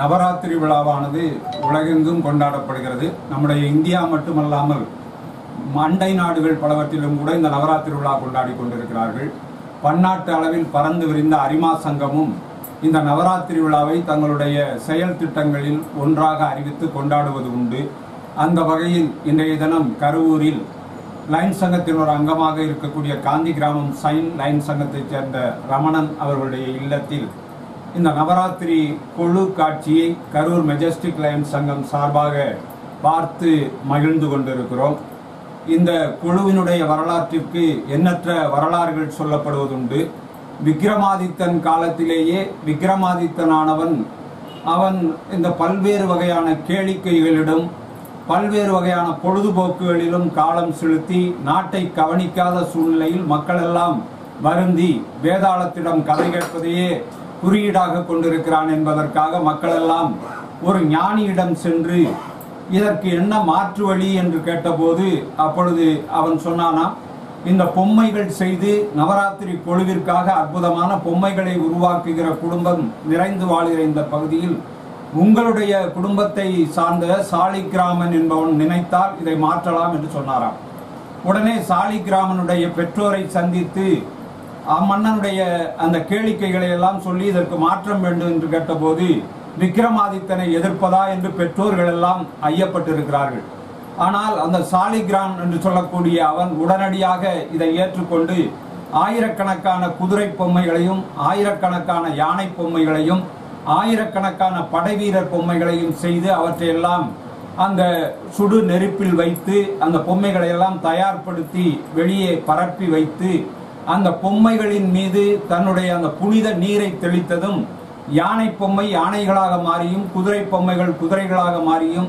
நவராத்திரி விழாவானது உலகெங்கும் கொண்டாடப்படுகிறது. நம்முடைய இந்தியா மட்டுமல்லாமல் அண்டை நாடுகள் பலவற்றிலும் கூட இந்த நவராத்திரி விழா கொண்டாடி கொண்டிருக்கிறார்கள். பன்னாட்டு அளவில் பறந்து விரிந்த அரிமா சங்கமும் இந்த நவராத்திரி விழாவை தங்களுடைய செயல் திட்டங்களில் ஒன்றாக அறிவித்து கொண்டாடுவது உண்டு. அந்த வகையில் இன்றைய தினம் கருவூரில் லைன் சங்கத்தின் ஒரு அங்கமாக இருக்கக்கூடிய காந்தி கிராமம் சைன் லைன் சங்கத்தைச் சேர்ந்த ரமணன் அவர்களுடைய இல்லத்தில் இந்த நவராத்திரி கொழு காட்சியை கரூர் மெஜஸ்டிக் லயன்ஸ் சங்கம் சார்பாக பார்த்து மகிழ்ந்து கொண்டிருக்கிறோம். இந்த குழுவினுடைய வரலாற்றிற்கு எண்ணற்ற வரலாறுகள் சொல்லப்படுவதுண்டு. விக்ரமாதித்தன் காலத்திலேயே விக்ரமாதித்தனானவன் அவன் இந்த பல்வேறு வகையான கேளிக்கைகளிடம் பல்வேறு வகையான பொழுதுபோக்குகளிலும் காலம் செலுத்தி நாட்டை கவனிக்காத சூழ்நிலையில் மக்களெல்லாம் வருந்தி வேதாளத்திடம் கதை கேட்பதையே குறியீடாக கொண்டிருக்கிறான் என்பதற்காக மக்களெல்லாம் ஒரு ஞானியிடம் சென்று இதற்கு என்ன மாற்று வழி? என்று கேட்டபோது அப்பொழுது அவன் சொன்னானாம் இந்த பொம்மைகள் செய்து நவராத்திரி பொழுவிற்காக அற்புதமான பொம்மைகளை உருவாக்குகிற குடும்பம் நிறைந்து வாழ்கிற இந்த பகுதியில் உங்களுடைய குடும்பத்தை சார்ந்த சாலிகிராமன் என்பவன் நினைத்தால் இதை மாற்றலாம் என்று சொன்னாராம். உடனே சாலிகிராமனுடைய பெற்றோரை சந்தித்து அம்மன்னனுடைய அந்த கேளிக்கைகளை எல்லாம் சொல்லி இதற்கு மாற்றம் வேண்டும் என்று கேட்டபோது விக்ரமாதித்தனை எதிர்ப்பதா என்று பெற்றோர்கள் எல்லாம் ஐயப்பட்டிருக்கிறார்கள். ஆனால் அந்த சாலிகிராம் என்று சொல்லக்கூடிய அவன் உடனடியாக இதை ஏற்றுக்கொண்டு ஆயிரக்கணக்கான குதிரை பொம்மைகளையும் ஆயிரக்கணக்கான யானை பொம்மைகளையும் ஆயிரக்கணக்கான படைவீரர் பொம்மைகளையும் செய்து அவற்றையெல்லாம் அந்த சுடு நெருப்பில் வைத்து அந்த பொம்மைகளை எல்லாம் தயார்படுத்தி வெளியே பரப்பி வைத்து அந்த பொம்மைகளின் மீது தன்னுடைய அந்த புனித நீரை தெளித்ததும் யானை பொம்மை யானைகளாக மாறியும் குதிரை பொம்மைகள் குதிரைகளாக மாறியும்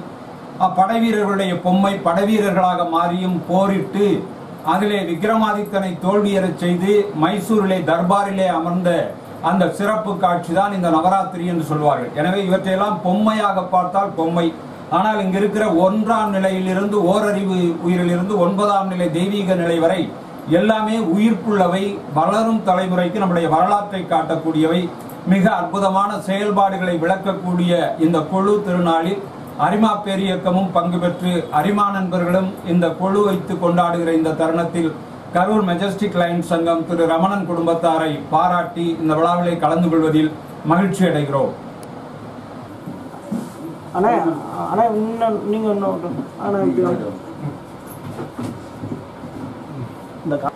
படைவீரர்களுடைய பொம்மை படைவீரர்களாக மாறியும் போரிட்டு அதிலே விக்ரமாதித்தனை தோல்வியறச் செய்து மைசூரிலே தர்பாரிலே அமர்ந்த அந்த சிறப்பு காட்சி தான் இந்த நவராத்திரி என்று சொல்வார்கள். எனவே இவற்றையெல்லாம் பொம்மையாக பார்த்தால் பொம்மை. ஆனால் இங்க இருக்கிற ஒன்றாம் நிலையிலிருந்து ஓரறிவு உயிரிலிருந்து ஒன்பதாம் நிலை தெய்வீக நிலை வரை எல்லாமே உயிர்ப்புள்ளவை வளரும் தலைமுறைக்கு நம்முடைய வரலாற்றை காட்டக்கூடியவை. மிக அற்புதமான செயல்பாடுகளை விளக்கக்கூடிய இந்த கொழு திருநாளில் அரிமா பேரியக்கமும் பங்கு பெற்று அரிமா நண்பர்களும் இந்த கொழு வைத்து கொண்டாடுகிற இந்த தருணத்தில் கரூர் மெஜஸ்டிக் லைன் சங்கம் திரு ரமணன் குடும்பத்தாரை பாராட்டி இந்த விழாவிலே கலந்து கொள்வதில் மகிழ்ச்சி அடைகிறோம். அண்ணா அண்ணா இன்னும் நீங்கள் இன்னும் அண்ணா இந்த கா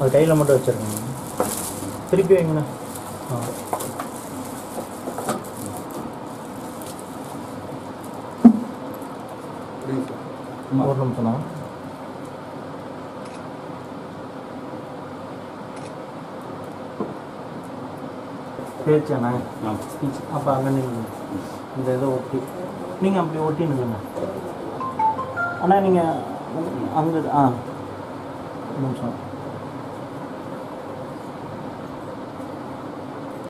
அது கையில் மட்டும் வச்சிருக்கேங்க திருப்பி வைங்கண்ணா. ஆ. ஒரு நிமிஷம்ண்ணா பேச்சாண்ணா அப்போ அங்கே நீங்கள் இந்த இதை ஒட்டி நீங்கள் அப்படி ஒட்டி நில்லுங்க அண்ணா நீங்கள் அங்கே ஆ நிமிஷம்